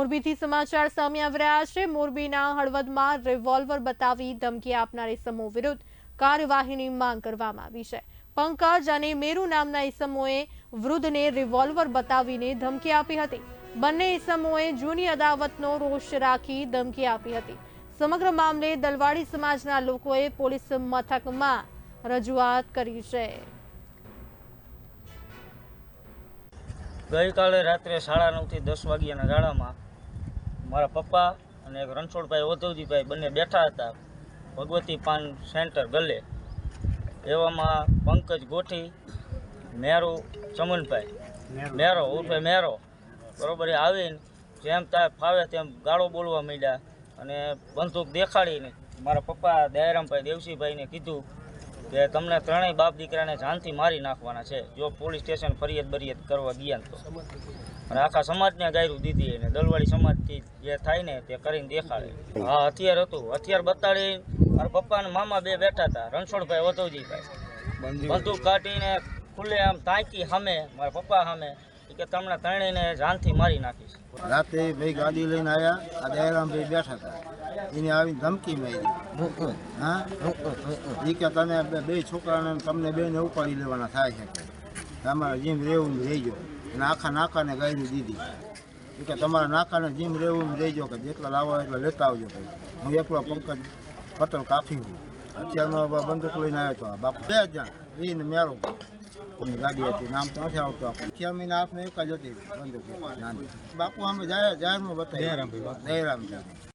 મોરબીથી સમાચાર સામે આવી છે. મોરબીના હળવદમાં રિવોલ્વર બતાવી ધમકી આપનાર ઇસમો વિરુદ્ધ કાર્યવાહીની માંગ કરવામાં આવી છે. પંકજ અને મેરુ નામના ઇસમોએ વૃદ્ધને રિવોલ્વર બતાવીને ધમકી આપી હતી. બંને ઇસમોએ જૂની અદાવતનો રોષ રાખી ધમકી આપી હતી. સમગ્ર મામલે દલવાડી સમાજના લોકોએ પોલીસ મથકમાં રજૂઆત કરી છે. ગઈકાલે રાત્રે સાડા નવથી દસ વાગ્યાના ગાળામાં મારા પપ્પા અને એક રણછોડભાઈ ઓધવજીભાઈ બંને બેઠા હતા. ભગવતી પાન સેન્ટર ગલે. એવામાં પંકજ ગોઠી મેરો ચમનભાઈ. મેરો. ઉર્ફે મેરો. બરોબર એ આવીને જેમ ત્યાં ફાવે તેમ ગાળો બોલવા માંડ્યા અને બંદૂક દેખાડીને મારા પપ્પા દયારામભાઈ દેવસીભાઈને કીધું કે તમને ત્રણેય બાપ દીકરાને જાનથી મારી નાખવાના છે. જો પોલીસ સ્ટેશન ફરિયાદ બરિયાદ કરવા ગયા તો. અને આખા સમાજને ગાયરું દીધી એને દલવાળી સમાજથી જે થાય ને તે કરીને દેખાડે. હા, હથિયાર હતું. હથિયાર બતાડી મારા પપ્પા અને મામા બે બેઠા હતા. રણછોડભાઈ વધવજીભાઈ. બંદૂક કાઢીને ખુલ્લે આમ તાંકી સામે, મારા પપ્પા સામે કે તમને ત્રણેયને જાનથી મારી નાખીશ. રાતે ભાઈ ગાડી લઈને આવ્યા આ દયારામભાઈ બેઠા હતા. એને આવીને ધમકી મારી. હા? એ કે તને બે- છોકરાને તમને બેને ઉપાડી લેવાના થાય છે કે. તમારે જીમ રહેવું રહેજો અને આખા નાકાને ગાયરી દીધી. કે તમારા નાકાને જીમ રહેવું રહેજો કે જેટલા લાવો એટલા લેતા આવજો કે. હું એકલો પંકજ પટેલ કાફી હું અત્યારનો બંદૂક લઈને આવ્યો હતો બાપુ. બે જ જણ. એ મેળો. ગાડી હતી નામ તો નથી આવતું આપણને છ મહિના આપણે એક જ હતી બંદૂક. નાની. બાપુ અમે જાહેર જાહેરમાં બતાવી દયારામભાઈ